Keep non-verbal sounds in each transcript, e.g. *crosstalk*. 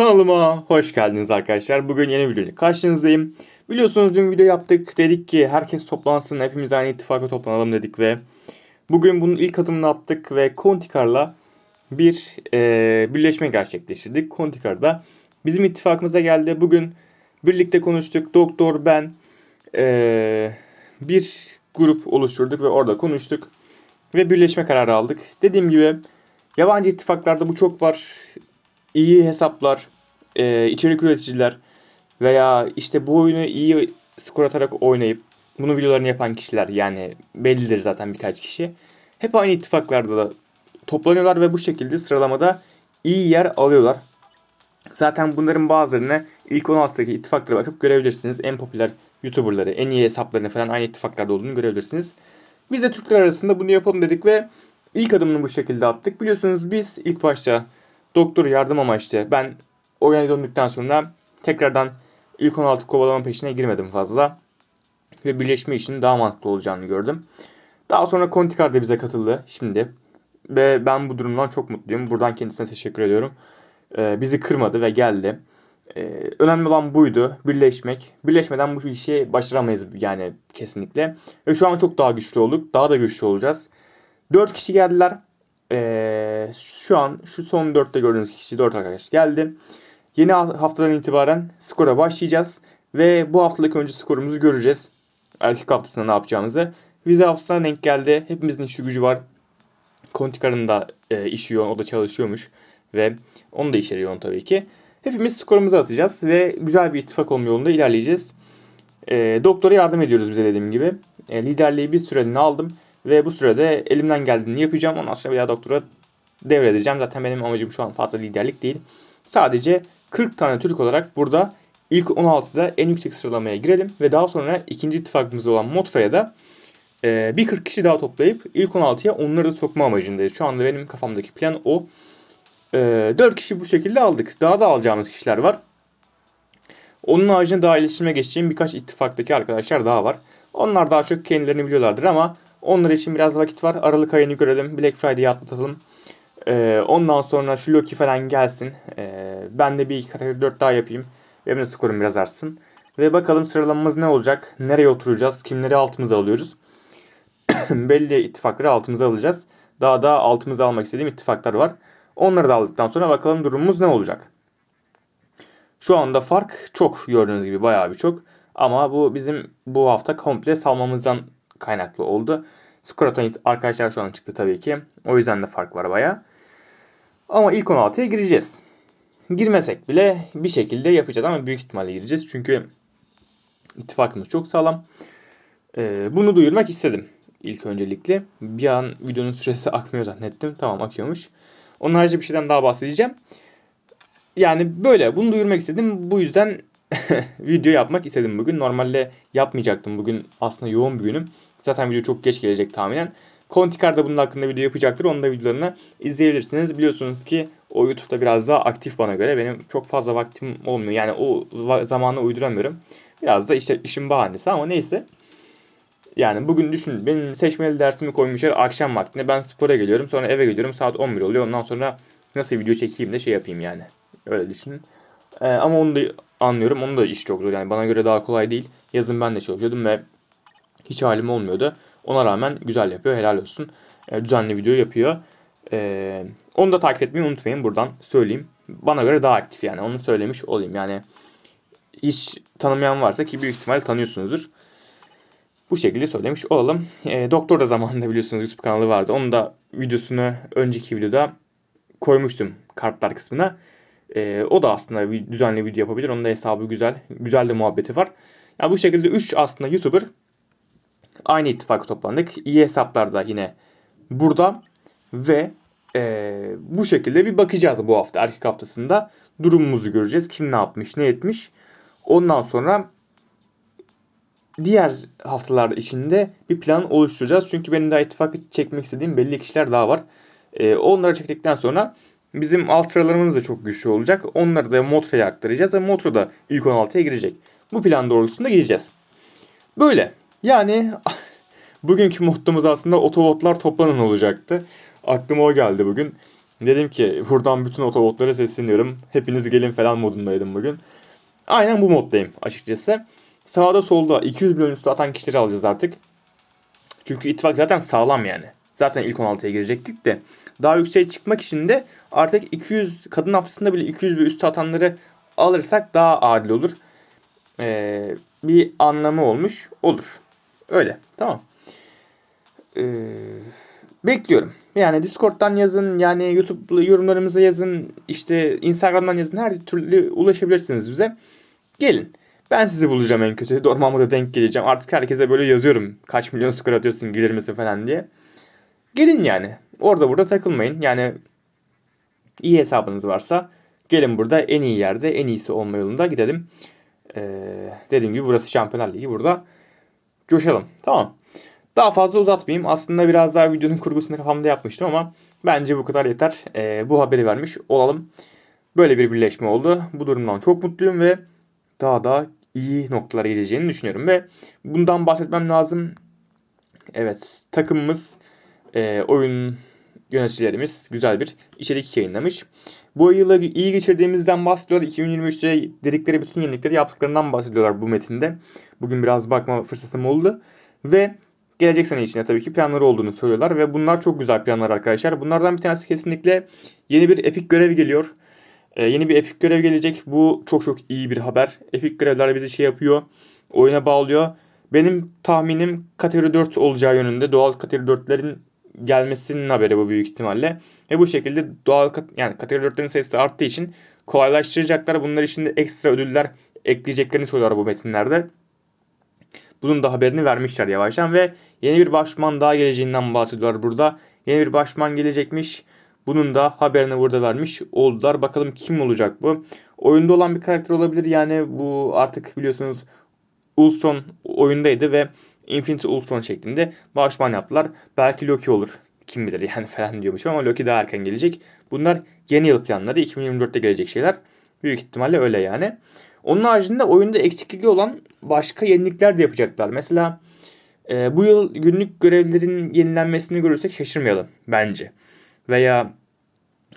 Kanalıma hoş geldiniz arkadaşlar. Bugün yeni bir videoyla karşınızdayım. Biliyorsunuz dün video yaptık. Dedik ki herkes toplansın, hepimiz aynı ittifaka toplanalım dedik ve bugün bunun ilk adımını attık ve Kontikar'la bir e, birleşme gerçekleştirdik. Kontikar da bizim ittifakımıza geldi. Bugün birlikte konuştuk. Doktor, ben e, bir grup oluşturduk ve orada konuştuk. Ve birleşme kararı aldık. Dediğim gibi yabancı ittifaklarda bu çok var iyi hesaplar, e, içerik üreticiler veya işte bu oyunu iyi skor atarak oynayıp bunu videolarını yapan kişiler yani bellidir zaten birkaç kişi. Hep aynı ittifaklarda da toplanıyorlar ve bu şekilde sıralamada iyi yer alıyorlar. Zaten bunların bazılarını ilk 16'daki ittifaklara bakıp görebilirsiniz. En popüler YouTuber'ları, en iyi hesaplarını falan aynı ittifaklarda olduğunu görebilirsiniz. Biz de Türkler arasında bunu yapalım dedik ve ilk adımını bu şekilde attık. Biliyorsunuz biz ilk başta doktor yardım amaçlı ben oyuna döndükten sonra tekrardan ilk 16 kovalama peşine girmedim fazla. Ve birleşme için daha mantıklı olacağını gördüm. Daha sonra Kontikar da bize katıldı şimdi. Ve ben bu durumdan çok mutluyum. Buradan kendisine teşekkür ediyorum. Ee, bizi kırmadı ve geldi. Ee, önemli olan buydu. Birleşmek. Birleşmeden bu işi başaramayız yani kesinlikle. Ve şu an çok daha güçlü olduk. Daha da güçlü olacağız. 4 kişi geldiler. Ee, şu an şu son 4'te gördüğünüz kişi 4 arkadaş geldi. Yeni haftadan itibaren skora başlayacağız. Ve bu haftalık önce skorumuzu göreceğiz. Erkek haftasında ne yapacağımızı. Vize haftasına denk geldi. Hepimizin işi gücü var. Kontikar'ın da e, işi yoğun. O da çalışıyormuş. Ve onun da işleri yoğun tabii ki. Hepimiz skorumuzu atacağız. Ve güzel bir ittifak olma yolunda ilerleyeceğiz. E, doktora yardım ediyoruz bize dediğim gibi. E, liderliği bir süreliğine aldım. Ve bu sürede elimden geldiğini yapacağım. Ondan sonra bir daha doktora devredeceğim. Zaten benim amacım şu an fazla liderlik değil. Sadece 40 tane Türk olarak burada ilk 16'da en yüksek sıralamaya girelim. Ve daha sonra ikinci ittifakımız olan Motra'ya da e, bir 40 kişi daha toplayıp ilk 16'ya onları da sokma amacındayız. Şu anda benim kafamdaki plan o. E, 4 kişi bu şekilde aldık. Daha da alacağımız kişiler var. Onun haricinde daha iletişime geçeceğim birkaç ittifaktaki arkadaşlar daha var. Onlar daha çok kendilerini biliyorlardır ama onlar için biraz vakit var. Aralık ayını görelim. Black Friday'i atlatalım. Ee, ondan sonra şu Loki falan gelsin. Ee, ben de bir kategori 4 daha yapayım. Benim de skorum biraz artsın. Ve bakalım sıralamamız ne olacak? Nereye oturacağız? Kimleri altımıza alıyoruz? *clears throat* Belli ittifakları altımıza alacağız. Daha da altımıza almak istediğim ittifaklar var. Onları da aldıktan sonra bakalım durumumuz ne olacak? Şu anda fark çok gördüğünüz gibi bayağı bir çok. Ama bu bizim bu hafta komple salmamızdan kaynaklı oldu. Atan arkadaşlar şu an çıktı tabii ki. O yüzden de fark var baya. Ama ilk 16'ya gireceğiz. Girmesek bile bir şekilde yapacağız ama büyük ihtimalle gireceğiz. Çünkü ittifakımız çok sağlam. Ee, bunu duyurmak istedim ilk öncelikle. Bir an videonun süresi *laughs* akmıyor zannettim. Tamam akıyormuş. Onun harici bir şeyden daha bahsedeceğim. Yani böyle bunu duyurmak istedim. Bu yüzden *laughs* video yapmak istedim bugün. Normalde yapmayacaktım. Bugün aslında yoğun bir günüm. Zaten video çok geç gelecek tahminen. Kontikar da bunun hakkında video yapacaktır. Onun da videolarını izleyebilirsiniz. Biliyorsunuz ki o YouTube'da biraz daha aktif bana göre. Benim çok fazla vaktim olmuyor. Yani o zamanı uyduramıyorum. Biraz da işte işin bahanesi ama neyse. Yani bugün düşün benim seçmeli dersimi koymuşlar akşam vaktinde. Ben spora geliyorum sonra eve gidiyorum saat 11 oluyor. Ondan sonra nasıl video çekeyim de şey yapayım yani. Öyle düşünün. Ee, ama onu da anlıyorum. Onun da iş çok zor. Yani bana göre daha kolay değil. Yazın ben de çalışıyordum ve hiç halim olmuyordu. Ona rağmen güzel yapıyor. Helal olsun. E, düzenli video yapıyor. E, onu da takip etmeyi unutmayın. Buradan söyleyeyim. Bana göre daha aktif yani. Onu söylemiş olayım. Yani hiç tanımayan varsa ki büyük ihtimal tanıyorsunuzdur. Bu şekilde söylemiş olalım. E, Doktor da zamanında biliyorsunuz YouTube kanalı vardı. Onun da videosunu önceki videoda koymuştum kartlar kısmına. E, o da aslında bir düzenli video yapabilir. Onun da hesabı güzel. Güzel de muhabbeti var. Yani bu şekilde 3 aslında YouTuber aynı ittifaka toplandık. İyi hesaplar da yine burada ve e, bu şekilde bir bakacağız bu hafta erkek haftasında. Durumumuzu göreceğiz. Kim ne yapmış, ne etmiş. Ondan sonra diğer haftalar içinde bir plan oluşturacağız. Çünkü benim daha ittifak çekmek istediğim belli kişiler daha var. E, onları çektikten sonra bizim alt sıralarımız da çok güçlü olacak. Onları da Motra'ya aktaracağız ve Motra da ilk 16'ya girecek. Bu plan doğrultusunda gideceğiz. Böyle. Yani *laughs* bugünkü mottomuz aslında otobotlar toplanın olacaktı. Aklıma o geldi bugün. Dedim ki buradan bütün otobotlara sesleniyorum. Hepiniz gelin falan modundaydım bugün. Aynen bu moddayım açıkçası. Sağda solda 200 milyon üstü atan kişileri alacağız artık. Çünkü ittifak zaten sağlam yani. Zaten ilk 16'ya girecektik de. Daha yükseğe çıkmak için de artık 200 kadın haftasında bile 200 ve üstü atanları alırsak daha adil olur. Ee, bir anlamı olmuş olur. Öyle tamam. Ee, bekliyorum. Yani Discord'dan yazın, yani YouTube yorumlarımıza yazın, işte Instagram'dan yazın. Her türlü ulaşabilirsiniz bize. Gelin. Ben sizi bulacağım en kötü. Dormamı da denk geleceğim. Artık herkese böyle yazıyorum. Kaç milyon skor atıyorsun gelir misin falan diye. Gelin yani. Orada burada takılmayın. Yani iyi hesabınız varsa gelin burada en iyi yerde en iyisi olma yolunda gidelim. Ee, dediğim gibi burası Şampiyonlar Ligi. Burada coşalım. Tamam. Daha fazla uzatmayayım. Aslında biraz daha videonun kurgusunu kafamda yapmıştım ama bence bu kadar yeter. Ee, bu haberi vermiş olalım. Böyle bir birleşme oldu. Bu durumdan çok mutluyum ve daha da iyi noktalara gideceğini düşünüyorum ve bundan bahsetmem lazım. Evet takımımız e, oyun yöneticilerimiz güzel bir içerik yayınlamış. Bu yılı iyi geçirdiğimizden bahsediyorlar. 2023'te dedikleri bütün yenilikleri yaptıklarından bahsediyorlar bu metinde. Bugün biraz bakma fırsatım oldu. Ve gelecek sene için tabii ki planları olduğunu söylüyorlar. Ve bunlar çok güzel planlar arkadaşlar. Bunlardan bir tanesi kesinlikle yeni bir epik görev geliyor. Ee, yeni bir epik görev gelecek. Bu çok çok iyi bir haber. Epik görevler bizi şey yapıyor. Oyuna bağlıyor. Benim tahminim kategori 4 olacağı yönünde. Doğal kategori 4'lerin gelmesinin haberi bu büyük ihtimalle. Ve bu şekilde doğal yani kategori 4'lerin sayısı da arttığı için kolaylaştıracaklar. Bunlar için de ekstra ödüller ekleyeceklerini söylüyorlar bu metinlerde. Bunun da haberini vermişler yavaştan ve yeni bir başman daha geleceğinden bahsediyorlar burada. Yeni bir başman gelecekmiş. Bunun da haberini burada vermiş oldular. Bakalım kim olacak bu? Oyunda olan bir karakter olabilir. Yani bu artık biliyorsunuz Ultron oyundaydı ve Infinity Ultron şeklinde başman yaptılar. Belki Loki olur. Kim bilir yani *laughs* falan diyormuşum ama Loki daha erken gelecek. Bunlar yeni yıl planları. 2024'te gelecek şeyler. Büyük ihtimalle öyle yani. Onun haricinde oyunda eksiklikli olan başka yenilikler de yapacaklar. Mesela e, bu yıl günlük görevlerin yenilenmesini görürsek şaşırmayalım bence. Veya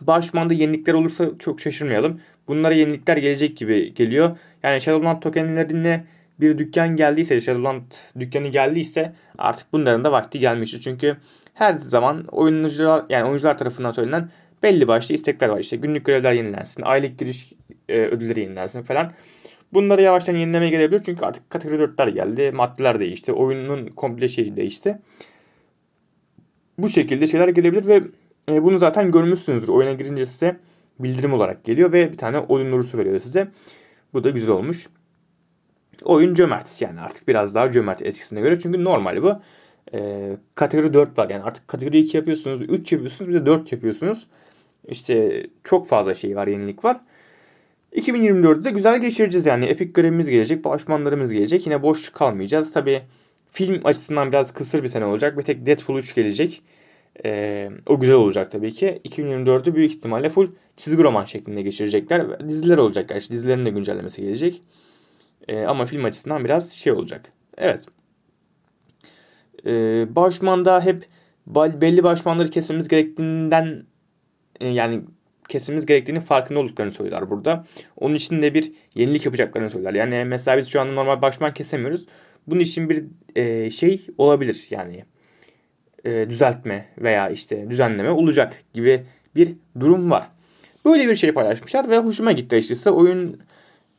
başmanda yenilikler olursa çok şaşırmayalım. Bunlara yenilikler gelecek gibi geliyor. Yani Shadowland tokenlerine bir dükkan geldiyse, Shadowland dükkanı geldiyse artık bunların da vakti gelmişti. Çünkü her zaman oyuncular yani oyuncular tarafından söylenen belli başlı istekler var. İşte günlük görevler yenilensin, aylık giriş e, ödülleri yenilensin falan. Bunları yavaştan yenilemeye gelebilir çünkü artık kategori 4'ler geldi, maddeler değişti, oyunun komple şeyi değişti. Bu şekilde şeyler gelebilir ve e, bunu zaten görmüşsünüzdür. Oyuna girince size bildirim olarak geliyor ve bir tane oyun nurusu veriyor size. Bu da güzel olmuş. Oyun cömert yani artık biraz daha cömert eskisine göre. Çünkü normal bu. E, kategori 4 var yani artık kategori 2 yapıyorsunuz, 3 yapıyorsunuz bir de 4 yapıyorsunuz. İşte çok fazla şey var, yenilik var. 2024'de de güzel geçireceğiz yani. Epic görevimiz gelecek, başmanlarımız gelecek. Yine boş kalmayacağız. Tabi film açısından biraz kısır bir sene olacak. Bir tek Deadpool 3 gelecek. Ee, o güzel olacak tabii ki. 2024'ü büyük ihtimalle full çizgi roman şeklinde geçirecekler. Diziler olacak gerçi. Dizilerin de güncellemesi gelecek. Ee, ama film açısından biraz şey olacak. Evet. Ee, başmanda hep belli başmanları kesmemiz gerektiğinden e, yani kesmemiz gerektiğini farkında olduklarını söylüyorlar burada. Onun için de bir yenilik yapacaklarını söylüyorlar. Yani mesela biz şu anda normal başman kesemiyoruz. Bunun için bir e, şey olabilir yani e, düzeltme veya işte düzenleme olacak gibi bir durum var. Böyle bir şey paylaşmışlar ve hoşuma gitti açıkçası. Oyun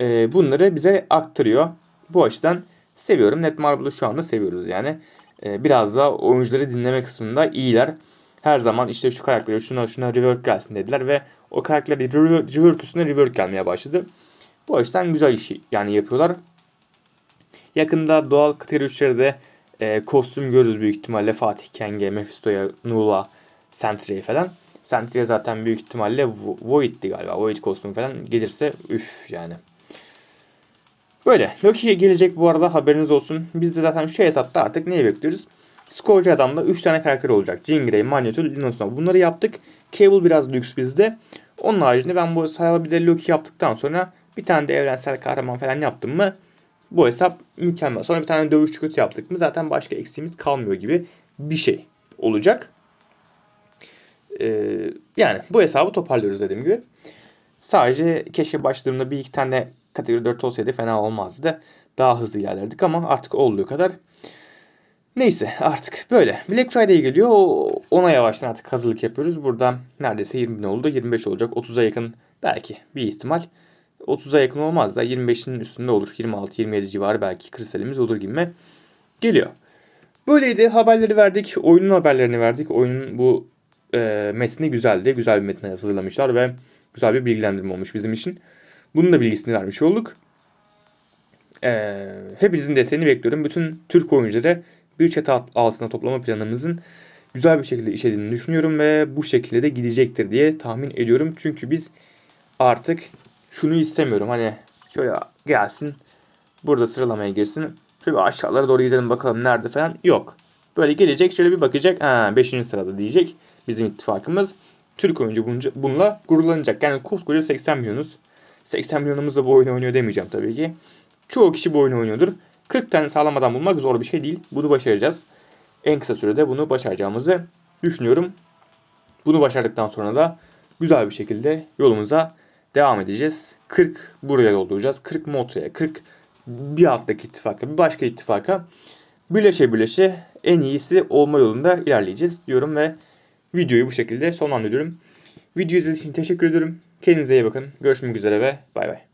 e, bunları bize aktarıyor. Bu açıdan seviyorum. Netmarble'ı şu anda seviyoruz yani. E, biraz da oyuncuları dinleme kısmında iyiler. Her zaman işte şu karakteri şuna şuna rework gelsin dediler ve o karakterler rework üstüne rework gelmeye başladı. Bu açıdan güzel iş yani yapıyorlar. Yakında doğal kategori de e, kostüm görürüz büyük ihtimalle Fatih Kenge, Mephisto'ya, Nula, Sentry'e falan. Sentry zaten büyük ihtimalle Void'di galiba. Void kostümü falan gelirse üf yani. Böyle. Loki gelecek bu arada haberiniz olsun. Biz de zaten şu hesapta artık neyi bekliyoruz? Skorcu adamda 3 tane karakter olacak. Jean Grey, Magneto, Linus. Bunları yaptık. Cable biraz lüks bizde. Onun haricinde ben bu hesaba bir de Loki yaptıktan sonra bir tane de evrensel kahraman falan yaptım mı bu hesap mükemmel. Sonra bir tane dövüşçü kötü yaptık mı zaten başka eksiğimiz kalmıyor gibi bir şey olacak. Ee, yani bu hesabı toparlıyoruz dediğim gibi. Sadece keşke başlarında bir iki tane kategori 4 olsaydı fena olmazdı. Daha hızlı ilerlerdik ama artık olduğu kadar. Neyse artık böyle. Black Friday geliyor. Ona yavaştan artık hazırlık yapıyoruz. Burada neredeyse 20 bin oldu. 25 olacak. 30'a yakın belki bir ihtimal. 30'a yakın olmaz da 25'in üstünde olur. 26-27 civarı belki kristalimiz olur gibi geliyor. Böyleydi. Haberleri verdik. Oyunun haberlerini verdik. Oyunun bu e, metni güzeldi. Güzel bir metin hazırlamışlar ve güzel bir bilgilendirme olmuş bizim için. Bunun da bilgisini vermiş olduk. E, hepinizin desteğini bekliyorum. Bütün Türk oyuncuları bir çatı alt- altına toplama planımızın güzel bir şekilde işlediğini düşünüyorum ve bu şekilde de gidecektir diye tahmin ediyorum. Çünkü biz artık şunu istemiyorum. Hani şöyle gelsin burada sıralamaya girsin. Şöyle aşağılara doğru gidelim bakalım nerede falan. Yok. Böyle gelecek şöyle bir bakacak. Ha 5. sırada diyecek bizim ittifakımız. Türk oyuncu bununla gururlanacak. Yani koskoca 80 milyonuz. 80 milyonumuz bu oyunu oynuyor demeyeceğim tabii ki. Çoğu kişi bu oyunu oynuyordur. 40 tane sağlam adam bulmak zor bir şey değil. Bunu başaracağız. En kısa sürede bunu başaracağımızı düşünüyorum. Bunu başardıktan sonra da güzel bir şekilde yolumuza devam edeceğiz. 40 buraya dolduracağız. 40 Motra'ya, 40 bir alttaki ittifaka, bir başka ittifaka birleşe birleşe en iyisi olma yolunda ilerleyeceğiz diyorum ve videoyu bu şekilde sonlandırıyorum. Video izlediğiniz için teşekkür ediyorum. Kendinize iyi bakın. Görüşmek üzere ve bay bay.